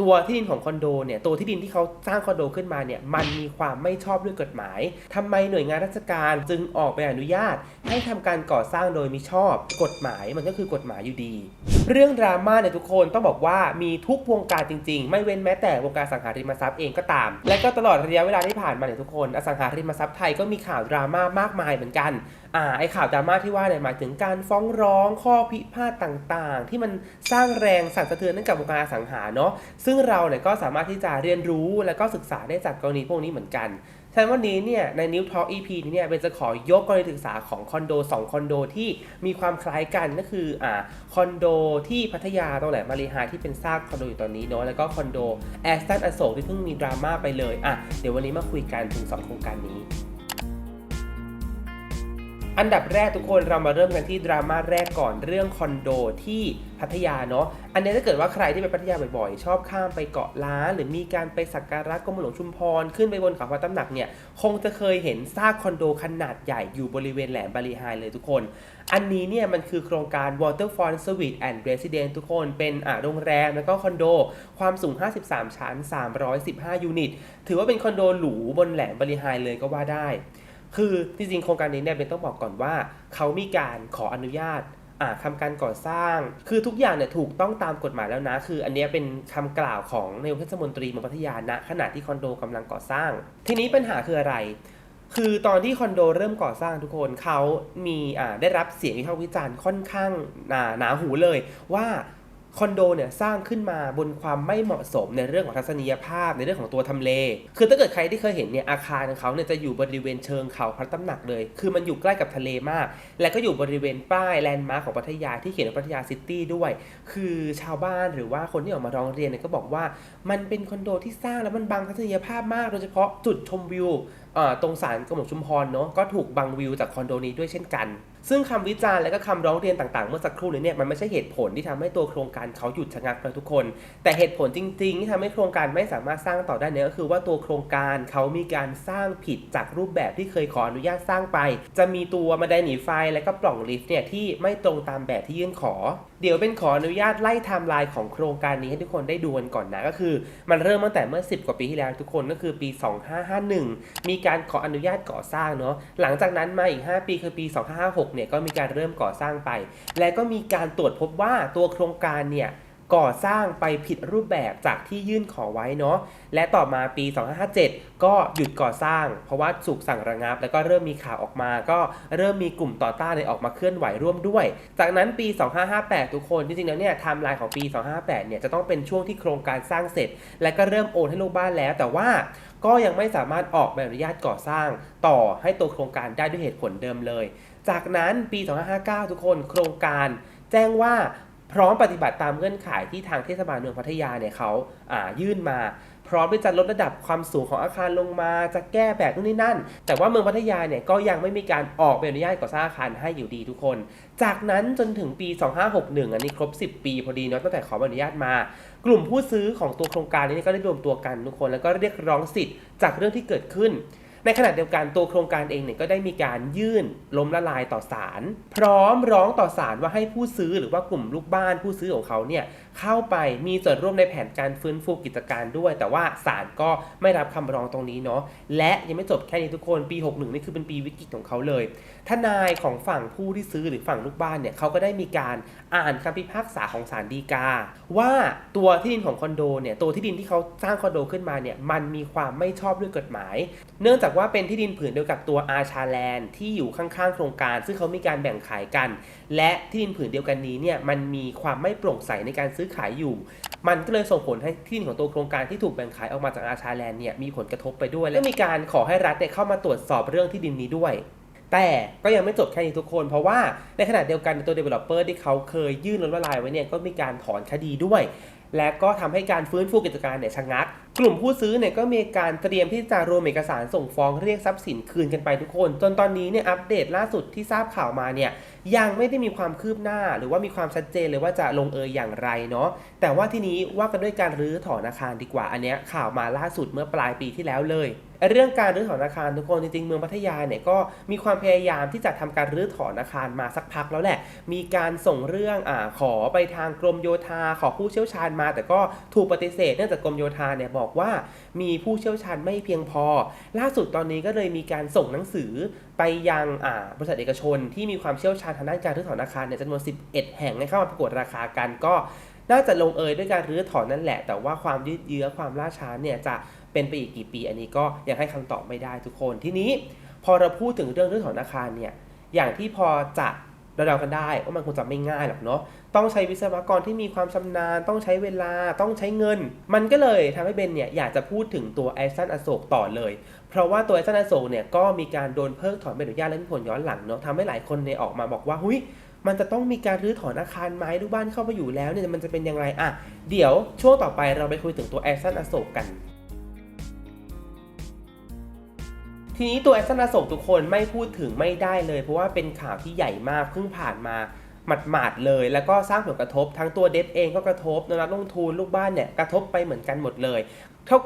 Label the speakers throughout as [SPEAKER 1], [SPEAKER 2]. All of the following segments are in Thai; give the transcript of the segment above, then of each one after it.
[SPEAKER 1] ตัวที่ดินของคอนโดเนี่ยตัวที่ดินที่เขาสร้างคอนโดขึ้นมาเนี่ยมันมีความไม่ชอบด้วยกฎหมายทำไมหน่วยงานราชการจึงออกใบอนุญาต ให้ทำการก่อสร้างโดยมิชอบ กฎหมายมันก็คือกฎหมายอยู่ดี เรื่องดราม่าเนี่ยทุกคนต้องบอกว่ามีทุกวงการจริง ๆ ไม่เว้นแม้แต่วงการสังหาริมทรัพย์เองก็ตาม และก็ตลอดระยะเวลาที่ผ่านมาเนี่ยทุกคนอสังหาริมทรัพย์ไทยก็มีข่าวดราม่ามากมายเหมือนกันอ่าไอข่าวดราม่าที่ว่าเนี่ยหมายถึงการฟ้องร้องข้อพิพาทต่างๆ ที่มันสร้างแรงสั่นสะเทือนให้กับวงการอสังหาเนาะซึ่งเราเนี่ยก็สามารถที่จะเรียนรู้และก็ศึกษาได้จากกรณีพวกนี้เหมือนกัน ฉะนั้นวันนี้เนี่ยใน New Talk EP นี้เนี่ยเบนจะขอยกกรณีศึกษาของคอนโด 2 คอนโดที่มีความคล้ายกันก็คืออ่าคอนโดที่พัทยาตรงไหนมมารีไฮที่เป็นซากคอนโดอยู่ตอนนี้เนาะแล้วก็คอนโดแอสตันอโศกที่เพิ่งมีดราม่าไปเลยอะเดี๋ยววันนี้มาคุยกันถึง 2 โครงการนี้ อันดับแรกทุกคนเรามาเริ่มกันที่ดราม่าแรกก่อนเรื่องคอนโดที่พัทยาเนาะ อันนี้ถ้าเกิดว่าใครที่ไปพัทยาบ่อยๆ ชอบข้ามไปเกาะล้าน หรือมีการไปสักการะกรมหลวงชุมพร ขึ้นไปบนเขาพระตำหนักเนี่ย คงจะเคยเห็นซากคอนโดขนาดใหญ่อยู่บริเวณแหลมบาลีไฮเลยทุกคน อันนี้เนี่ยมันคือโครงการ Waterfront Suite and Residence ทุกคน เป็นอ่าโรงแรมแล้วก็คอนโด ความสูง 53 ชั้น 315 ยูนิต ถือว่าเป็นคอนโดหรูบนแหลมบาลีไฮเลยก็ว่าได้ คือจริงๆโครงการนี้เนี่ยเป็นต้องบอกก่อนว่า เขามีการขออนุญาตอ่าทำการก่อสร้าง คือทุกอย่างเนี่ยถูกต้องตามกฎหมายแล้วนะ คืออันนี้เป็นคำกล่าวของนายกเทศมนตรีเมืองพัทยาณขณะที่คอนโดกำลังก่อสร้าง ทีนี้ปัญหาคืออะไร คือตอนที่คอนโดเริ่มก่อสร้างทุกคนเขามีอ่าได้รับเสียงวิพากษ์วิจารณ์ค่อนข้างหนาหนาหูเลยว่า คอนโดเนี่ยสร้างขึ้นมาบนความไม่เหมาะสมในเรื่องของทัศนียภาพในเรื่องของตัวทำเล คือถ้าเกิดใครที่เคยเห็นเนี่ยอาคารของเขาเนี่ยจะอยู่บริเวณเชิงเขาพระตำหนักเลย คือมันอยู่ใกล้กับทะเลมาก และก็อยู่บริเวณป้ายแลนด์มาร์คของพัทยาที่เขียนว่าพัทยาซิตี้ด้วย คือชาวบ้านหรือว่าคนที่ออกมาร้องเรียนเนี่ยก็บอกว่า มันเป็นคอนโดที่สร้างแล้วมันบังทัศนียภาพมากโดยเฉพาะจุดชมวิวตรงศาลกรมหลวงชุมพรเนาะก็ถูกบังวิวจากคอนโดนี้ด้วยเช่นกันซึ่งคำวิจารณ์และก็คำร้องเรียนต่างๆ เมื่อสักครู่นี้เนี่ยมันไม่ใช่เหตุผลที่ทำให้ตัวโครงการเขาหยุดชะงักนะทุกคน แต่เหตุผลจริง ๆ ที่ทำให้โครงการไม่สามารถสร้างต่อได้เนี่ยก็คือว่าตัวโครงการเขามีการสร้างผิดจากรูปแบบที่เคยขออนุญาตสร้างไป จะมีตัวบันไดหนีไฟและก็ปล่องลิฟต์เนี่ยที่ไม่ตรงตามแบบที่ยื่นขอ เดี๋ยวเป็นขออนุญาตไล่ไทม์ไลน์ของโครงการนี้ให้ทุกคนได้ดูกันก่อนนะก็คือ มันเริ่มตั้งแต่เมื่อ 10 กว่าปีที่แล้วทุกคนก็คือปี 2551 มีการขออนุญาตก่อสร้างเนาะหลังจากนั้นมาอีก 5 ปีคือปี 2556เนี่ยก็มีการเริ่มก่อสร้างไป และก็มีการตรวจพบว่าตัวโครงการเนี่ยก่อสร้างไปผิดรูปแบบจากที่ยื่นขอไว้เนาะ และต่อมาปี 2557 ก็หยุดก่อสร้าง เพราะว่าสุกสั่งระงับ แล้วก็เริ่มมีข่าวออกมา ก็เริ่มมีกลุ่มต่อต้านเนี่ยออกมาเคลื่อนไหวร่วมด้วย จากนั้นปี 2558 ทุกคน จริงๆ แล้วเนี่ยไทม์ไลน์ของปี 2558 เนี่ยจะต้องเป็นช่วงที่โครงการสร้างเสร็จ และก็เริ่มโอนให้ลูกบ้านแล้ว แต่ว่าก็ยังไม่สามารถออกใบอนุญาตก่อสร้าง ต่อให้ตัวโครงการได้ด้วยเหตุผลเดิมเลย จากนั้นปี 2559 ทุกคนโครงการแจ้งว่าพร้อมปฏิบัติตามเงื่อนไขที่ทางเทศบาลเมืองพัทยาเนี่ยเขาอ่ายื่นมา พร้อมที่จะลดระดับความสูงของอาคารลงมาจะแก้แบบนู่นนี่นั่น แต่ว่าเมืองพัทยาเนี่ยก็ยังไม่มีการออกใบอนุญาตก่อสร้างอาคารให้อยู่ดีทุกคน จากนั้นจนถึงปี 2561 อันนี้ครบ 10 ปีพอดีเนาะตั้งแต่ขอใบอนุญาตมา กลุ่มผู้ซื้อของตัวโครงการนี้ก็ได้รวมตัวกันทุกคน แล้วก็เรียกร้องสิทธิ์จากเรื่องที่เกิดขึ้น ในขณะเดียวกันตัวโครงการเองเนี่ยก็ได้มีการยื่นล้มละลายต่อศาลพร้อมร้องต่อศาลว่าให้ผู้ซื้อหรือว่ากลุ่มลูกบ้านผู้ซื้อของเขาเนี่ยเข้าไปมีส่วนร่วมในแผนการฟื้นฟูกิจการด้วย แต่ว่าศาลก็ไม่รับคำร้องตรงนี้เนาะและยังไม่จบแค่นี้ทุกคนปี 61 นี่คือเป็นปีวิกฤตของเขาเลยทนายของฝั่งผู้ที่ซื้อหรือฝั่งลูกบ้านเนี่ยเขาก็ได้มีการอ่านคำพิพากษาของศาลฎีกา ว่าตัวที่ดินของคอนโดเนี่ยตัวที่ดินที่เขาสร้างคอนโดขึ้นมาเนี่ยมันมีความไม่ชอบด้วยกฎหมาย เนื่องจากว่าเป็นที่ดินผืนเดียวกับตัวอาชาแลนด์ที่อยู่ข้างๆ โครงการ ซึ่งเขามีการแบ่งขายกัน และที่ดินผืนเดียวกันนี้เนี่ยมันมีความไม่โปร่งใสในการซื้อขายอยู่ มันก็เลยส่งผลให้ที่ดินของตัวโครงการที่ถูกแบ่งขายออกมาจากอาชาแลนด์เนี่ยมีผลกระทบไปด้วย และมีการขอให้รัฐเนี่ยเข้ามาตรวจสอบเรื่องที่ดินนี้ด้วย แต่ก็ยังไม่จบแค่นี้ทุกคน เพราะว่าในขณะเดียวกันตัว developer ที่เขาเคยยื่นล้มละลายไว้เนี่ยก็มีการถอนคดีด้วย และก็ทำให้การฟื้นฟูกิจการเนี่ยชะงัก กลุ่มผู้ซื้อเนี่ยก็มีการเตรียมที่จะรวมเอกสารส่งฟ้องเรียกทรัพย์สินคืนกันไปทุกคน จนตอนนี้เนี่ยอัปเดตล่าสุดที่ทราบข่าวมาเนี่ยยังไม่ได้มีความคืบหน้า หรือว่ามีความชัดเจนเลยว่าจะลงเอยอย่างไรเนาะแต่ว่าที่นี้ว่ากันด้วยการรื้อถอนอาคารดีกว่าอันเนี้ยข่าวมาล่าสุดเมื่อปลายปีที่แล้วเลย เรื่องการรื้อถอนอาคารทุกคนจริงๆเมืองพัทยาเนี่ยก็มีความพยายามที่จะทำการรื้อถอนอาคารมาสักพักแล้วแหละ มีการส่งเรื่องอขอไปทางกรมโยธาขอผู้เชี่ยวชาญมา แต่ก็ถูกปฏิเสธเนื่องจากกรมโยธาเนี่ยบอกว่ามีผู้เชี่ยวชาญไม่เพียงพอ ล่าสุดตอนนี้ก็เลยมีการส่งหนังสือไปยังบริษัทเอกชน ที่มีความเชี่ยวชาญทางด้านการรื้อถอนอาคารเนี่ยจำนวน 11 แห่งให้เข้ามาประกวดราคากันก็น่าจะลงเอยด้วยการรื้อถอนนั่นแหละ แต่ว่าความยืดเยื้อความล่าช้าเนี่ยจะ เป็นไปอีกกี่ปี อันนี้ก็ยังให้คำตอบไม่ได้ทุกคน ทีนี้พอเราพูดถึงเรื่องรื้อถอนอาคารเนี่ยอย่างที่พอจะเราเดากันได้ว่ามันคงจะไม่ง่ายหรอกเนาะต้องใช้วิศวกรที่มีความชำนาญ ต้องใช้เวลาต้องใช้เงิน มันก็เลยทำให้เบนเนี่ยอยากจะพูดถึงตัวไอซันอโศกต่อเลย เพราะว่าตัวไอซันอโศกเนี่ยก็มีการโดนเพิกถอนใบอนุญาตและมีผลย้อนหลังเนาะทำให้หลายคนเนี่ยออกมาบอกว่าหุยมันจะต้องมีการรื้อถอนอาคารไม้ลูกบ้านเข้ามาอยู่แล้วเนี่ยมันจะเป็นยังไงอะเดี๋ยวช่วงต่อไปเราไปคุยถึงตัวแอสซันอโศกกัน ทีนี้ตัวแอสซันอโศกทุกคนไม่พูดถึงไม่ได้เลย เพราะว่าเป็นข่าวที่ใหญ่มากเพิ่งผ่านมาหมาดๆเลย แล้วก็สร้างผลกระทบทั้งตัวเดฟเองก็กระทบนักลงทุนลูกบ้านเนี่ยกระทบไปเหมือนกันหมดเลย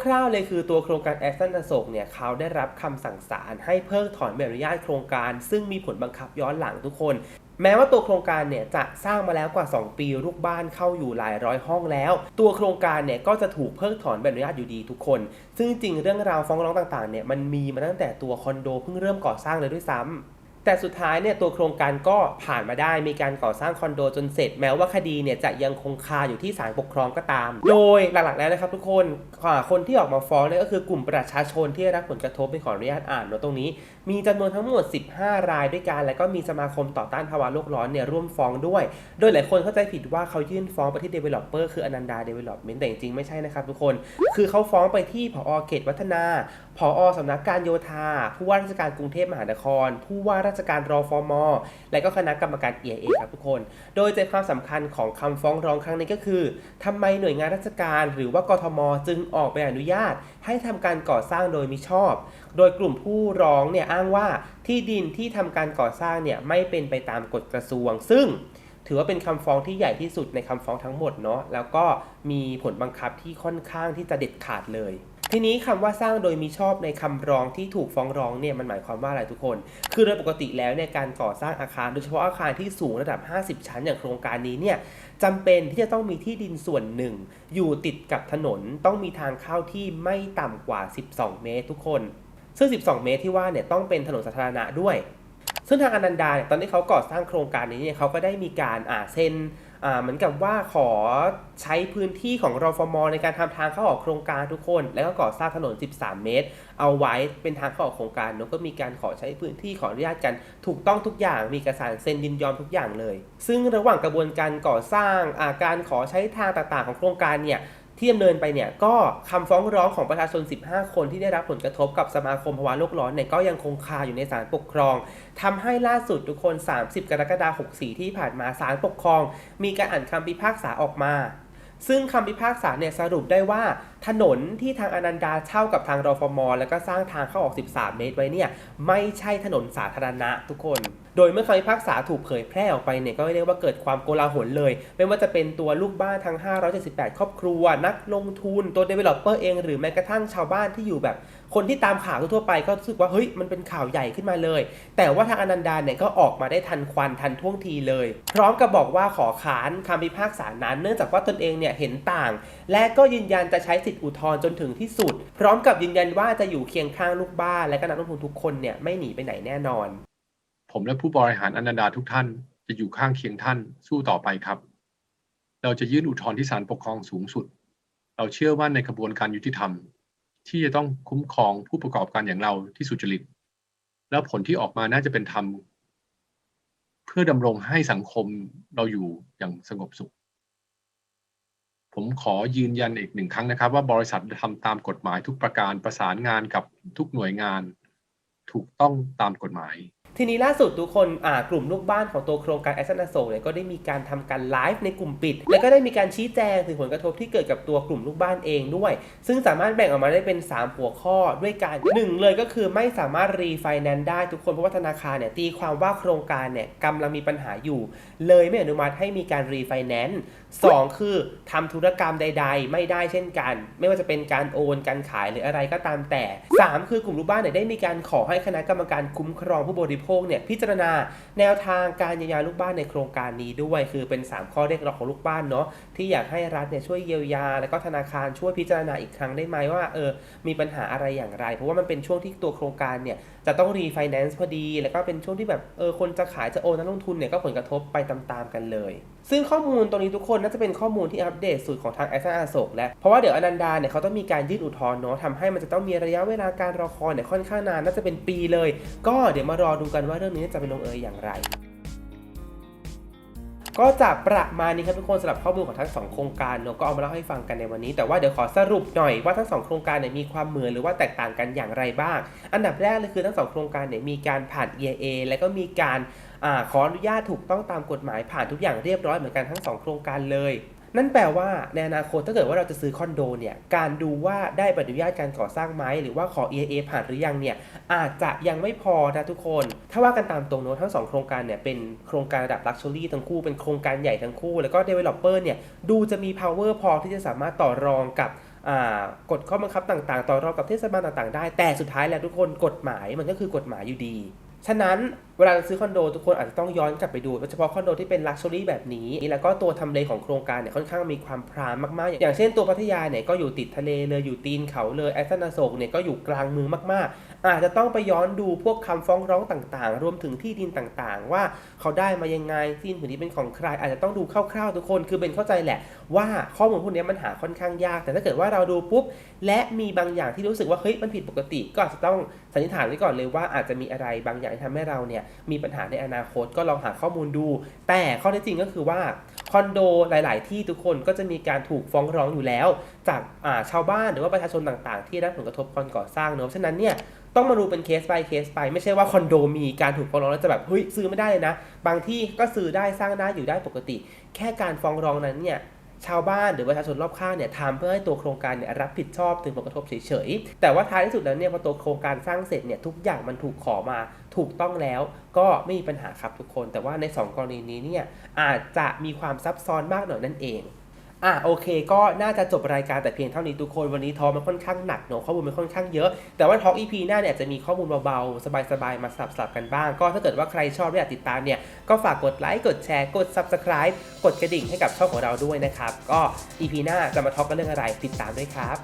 [SPEAKER 1] คร่าวๆเลยคือตัวโครงการแอสตันอโศกเนี่ยเขาได้รับคำสั่งศาลให้เพิกถอนใบอนุญาตโครงการ ซึ่งมีผลบังคับย้อนหลังทุกคน แม้ว่าตัวโครงการเนี่ยจะสร้างมาแล้วกว่า 2 ปีลูกบ้านเข้าอยู่หลายร้อยห้องแล้ว ตัวโครงการเนี่ยก็จะถูกเพิกถอนใบอนุญาตอยู่ดีทุกคน ซึ่งจริงเรื่องราวฟ้องร้องต่างๆเนี่ยมันมีมาตั้งแต่ตัวคอนโดเพิ่งเริ่มก่อสร้างเลยด้วยซ้ำ แต่สุดท้ายเนี่ยตัวโครงการก็ผ่านมาได้มีการก่อสร้างคอนโดจนเสร็จ แม้ว่าคดีเนี่ยจะยังคงคาอยู่ที่ศาลปกครองก็ตาม โดยหลักๆแล้วนะครับทุกคนคนที่ออกมาฟ้องเนี่ยก็คือกลุ่มประชาชนที่ได้รับผลกระทบเป็นขออนุญาตอ่านเนาะตรงนี้ มีจำนวนทั้งหมด 15 รายด้วยกัน แล้วก็มีสมาคมต่อต้านภาวะโลกร้อนเนี่ยร่วมฟ้องด้วย โดยหลายคนเข้าใจผิดว่าเขายื่นฟ้องไปที่ developer คืออนันดา development แต่จริงๆไม่ใช่นะครับทุกคน คือเขาฟ้องไปที่ผอเขตวัฒนา ผอสำนักการโยธา ผู้ว่าราชการกรุงเทพมหานคร ผู้ว่าราชการรอฟมและก็คณะกรรมการ EIA ครับทุกคน โดยใจความสำคัญของคำฟ้องร้องครั้งนี้ก็คือทำไมหน่วยงานราชการ หรือว่ากทม จึงออกใบอนุญาต ให้ทำการก่อสร้างโดยมิชอบ โดยกลุ่มผู้ร้องเนี่ยอ้างว่าที่ดินที่ทำการก่อสร้างเนี่ยไม่เป็นไปตามกฎกระทรวง ซึ่งถือว่าเป็นคำฟ้องที่ใหญ่ที่สุดในคำฟ้องทั้งหมดเนาะแล้วก็มีผลบังคับที่ค่อนข้างที่จะเด็ดขาดเลย ทีนี้คำว่าสร้างโดยมีชอบในคำร้องที่ถูกฟ้องร้องเนี่ยมันหมายความว่าอะไรทุกคน คือโดยปกติแล้วเนี่ยการก่อสร้างอาคาร โดยเฉพาะอาคารที่สูงระดับ 50 ชั้นอย่างโครงการนี้เนี่ยจำเป็นที่จะต้องมีที่ดินส่วนหนึ่ง อยู่ติดกับถนนต้องมีทางเข้าที่ไม่ต่ำกว่า 12 เมตรทุกคน ซึ่ง 12 เมตรที่ว่าเนี่ยต้องเป็นถนนสาธารณะด้วย ซึ่งทางอนันดาเนี่ยตอนที่เขาก่อสร้างโครงการนี้เนี่ยเขาก็ได้มีการอ่าเซ็น เหมือนกับว่าขอใช้พื้นที่ของรฟมในการทำทางเข้าออกโครงการทุกคน แล้วก็ก่อสร้างถนน 13 เมตร เอาไว้เป็นทางเข้าออกโครงการเนอะก็มีการขอใช้พื้นที่ขออนุญาตกัน ถูกต้องทุกอย่างมีเอกสารเซ็นยินยอมทุกอย่างเลย ซึ่งระหว่างกระบวนการก่อสร้างาการขอใช้ทางต่างๆ ของโครงการเนี่ย ที่ดำเนินไปเนี่ยก็คำฟ้องร้องของประชาชน 15 คนที่ได้รับผลกระทบกับสมาคมภาวะโลกร้อนเนี่ยก็ยังคงคาอยู่ในศาลปกครองทำให้ล่าสุดทุกคน 30 กรกฎาคม 64 ที่ผ่านมาศาลปกครอง มีการอ่านคำพิพากษาออกมา ซึ่งคำพิพากษาเนี่ยสรุปได้ว่า ถนนที่ทางอนันดาเช่ากับทางรฟม แล้วก็สร้างทางเข้าออก 13 เมตรไว้เนี่ย ไม่ใช่ถนนสาธารณะทุกคน โดยเมื่อคำพิพากษาถูกเผยแพร่ออกไปเนี่ย ก็เรียกว่าเกิดความโกลาหลเลย ไม่ว่าจะเป็นตัวลูกบ้านทั้ง 578 ครอบครัว นักลงทุน ตัว developer เอง หรือแม้กระทั่งชาวบ้านที่อยู่แบบคนที่ตามข่าวทั่วไปก็รู้สึกว่าเฮ้ยมันเป็นข่าวใหญ่ขึ้นมาเลย แต่ว่าทางอนันดาเนี่ยก็ออกมาได้ทันควันทันท่วงทีเลย พร้อมกับบอกว่าขอค้านคำพิพากษานั้น เนื่องจากว่าตนเองเนี่ยเห็นต่าง และก็ยืนยันจะใช้สิทธิอุทธรณ์จนถึงที่สุด พร้อมกับยืนยันว่าจะอยู่เคียงข้างลูกบ้านและก็นักลงทุนทุกคนเนี่ยไม่หนีไปไหนแน่นอน
[SPEAKER 2] ผมและผู้บริหารอนันดาทุกท่านจะอยู่ข้างเคียงท่านสู้ต่อไปครับ เราจะยื่นอุทธรณ์ที่ศาลปกครองสูงสุด เราเชื่อว่าในกระบวนการยุติธรรม ที่จะต้องคุ้มครองผู้ประกอบการอย่างเราที่สุจริต แล้วผลที่ออกมาน่าจะเป็นธรรม เพื่อดำรงให้สังคมเราอยู่อย่างสงบสุข ผมขอยืนยันอีกหนึ่งครั้งนะครับ ว่าบริษัททำตามกฎหมายทุกประการประสานงานกับทุกหน่วยงาน ถูกต้องตามกฎหมาย
[SPEAKER 1] ทีนี้ล่าสุดทุกคนกลุ่มลูกบ้านของตัวโครงการแอสเซนโซเนี่ยก็ได้มีการทำการไลฟ์ในกลุ่มปิด แล้วก็ได้มีการชี้แจงถึงผลกระทบที่เกิดกับตัวกลุ่มลูกบ้านเองด้วย ซึ่งสามารถแบ่งออกมาได้เป็น 3 หัวข้อด้วยกันหนึ่งเลยก็คือไม่สามารถรีไฟแนนซ์ได้ทุกคนเพราะว่าธนาคารเนี่ยตีความว่าโครงการเนี่ยกำลังมีปัญหาอยู่ เลยไม่อนุมัติให้มีการรีไฟแนนซ์สองคือทำธุรกรรมใด ๆ ไม่ได้เช่นกัน ไม่ว่าจะเป็นการโอนการขายหรืออะไรก็ตามแต่สามคือกลุ่มลูกบ้านเนี่ยได้มีการขอให้คณะกรรมการคุ้มครองผู้บริโภคเนี่ยพิจารณาแนวทางการเยียวยาลูกบ้านในโครงการนี้ด้วย คือเป็น 3 ข้อเรียกร้องของลูกบ้านเนาะที่อยากให้รัฐเนี่ยช่วยเยียวยา แล้วก็ธนาคารช่วยพิจารณาอีกครั้งได้ไหมว่าเออมีปัญหาอะไรอย่างไร เพราะว่ามันเป็นช่วงที่ตัวโครงการเนี่ย จะต้องรีไฟแนนซ์พอดี แล้วก็เป็นช่วงที่แบบเออคนจะขายจะโอนนักลงทุนเนี่ยก็ผลกระทบไปตามๆกันเลย ซึ่งข้อมูลตรงนี้ทุกคนน่าจะเป็นข้อมูลที่อัปเดตสุดของทางแอสซาอโศกแล้วเพราะว่าเดี๋ยวอนันดาเนี่ยเขาต้องมีการยืดอุทธรณ์เนาะทำให้มันจะต้องมีระยะเวลาการรอคอยเนี่ยค่อนข้างนานน่าจะเป็นปีเลย ก็เดี๋ยวมารอดูกันว่าเรื่องนี้จะไปลงเอยอย่างไร ก็จะประมาณนี้ครับทุกคนสำหรับข้อมูลของทั้งสองโครงการเนาะก็เอามาเล่าให้ฟังกันในวันนี้ แต่ว่าเดี๋ยวขอสรุปหน่อยว่าทั้งสองโครงการเนี่ยมีความเหมือนหรือว่าแตกต่างกันอย่างไรบ้าง อันดับแรกเลยคือทั้งสองโครงการเนี่ยมีการผ่าน EIA และก็มีการอขออนุญาตถูกต้องตามกฎหมายผ่านทุกอย่างเรียบร้อยเหมือนกันทั้งสองโครงการเลย นั่นแปลว่าในอนาคตถ้าเกิดว่าเราจะซื้อคอนโดเนี่ยการดูว่าได้ใบอนุญาตการก่อสร้างไหมหรือว่าขอ EIA ผ่านหรือยังเนี่ยอาจจะยังไม่พอนะทุกคน ถ้าว่ากันตามตรงเนอะทั้งสองโครงการเนี่ยเป็นโครงการระดับ Luxury ทั้งคู่เป็นโครงการใหญ่ทั้งคู่ แล้วก็ Developer เนี่ยดูจะมี power พอที่จะสามารถต่อรองกับกฎข้อบังคับต่างๆ ต่อรองกับเทศบาลต่างๆ ได้ แต่สุดท้ายแล้วทุกคนกฎหมายมันก็คือกฎหมายอยู่ดี ฉะนั้นเวลาซื้อคอนโดทุกคนอาจจะต้องย้อนกลับไปดูโดยเฉพาะคอนโดที่เป็นลักชัวรี่แบบนี้ แล้วก็ตัวทำเลของโครงการเนี่ยค่อนข้างมีความพรามมากๆ อย่างเช่นตัวพัทยาเนี่ยก็อยู่ติดทะเลเลยอยู่ตีนเขาเลยแอสตันาโศกเนี่ยก็อยู่กลางเมืองมากๆ อาจจะต้องไปย้อนดูพวกคำฟ้องร้องต่างๆ รวมถึงที่ดินต่างๆ ว่าเขาได้มายังไงที่ดินผืนนี้เป็นของใคร อาจจะต้องดูคร่าวๆทุกคน คือเป็นเข้าใจแหละ ว่าข้อมูลพวกนี้มันหาค่อนข้างยาก แต่ถ้าเกิดว่าเราดูปุ๊บ และมีบางอย่างที่รู้สึกว่าเฮ้ยมันผิดปกติ ก็อาจจะต้องสันนิษฐานไว้ก่อนเลยว่าอาจจะมีอะไรบางอย่างที่ทำให้เราเนี่ยมีปัญหาในอนาคตก็ลองหาข้อมูลดู แต่ข้อเท็จจริงก็คือว่า อนโดหลาย ๆ ที่ทุกคนก็จะมีการถูกฟ้องร้องอยู่แล้ว จากาชาวบ้านหรือว่าประชาชนต่าง ๆ ที่ได้รับผลกระทบก่อนก่อสร้างเนอะฉะนั้นเนี่ยต้องมาดูเป็นเคส by เคสไป ไม่ใช่ว่าคอนโดมีการถูกฟ้องร้องแล้วจะแบบเฮ้ยซื้อไม่ได้เลยนะ บางที่ก็ซื้อได้สร้างได้อยู่ได้ปกติ แค่การฟ้องร้องนั้นเนี่ยชาวบ้านหรือประชาชนรอบข้างเนี่ยทำเพื่อให้ตัวโครงการเนี่ยรับผิดชอบถึงผลกระทบเฉยๆ แต่ว่าท้ายที่สุดแล้วเนี่ยพอตัวโครงการสร้างเสร็จเนี่ยทุกอย่างมันถูกขอมา ถูกต้องแล้วก็ไม่มีปัญหาครับทุกคน แต่ว่าใน 2 กรณีนี้เนี่ยอาจจะมีความซับซ้อนมากหน่อยนั่นเองอะโอเคก็น่าจะจบรายการแต่เพียงเท่านี้ทุกคนวันนี้ทอมันค่อนข้างหนักเนอะข้อมูลมันค่อนข้างเยอะ แต่ว่าทอ EP หน้าเนี่ยจะมีข้อมูลเบาๆ สบายๆ มาสลับๆกันบ้าง ก็ถ้าเกิดว่าใครชอบและอยากติดตามเนี่ย ก็ฝากกดไลค์กดแชร์กด Subscribe กดกระดิ่งให้กับช่องของเราด้วยนะครับ ก็ EP หน้าจะมาทอกันเรื่องอะไรติดตามด้วยครับ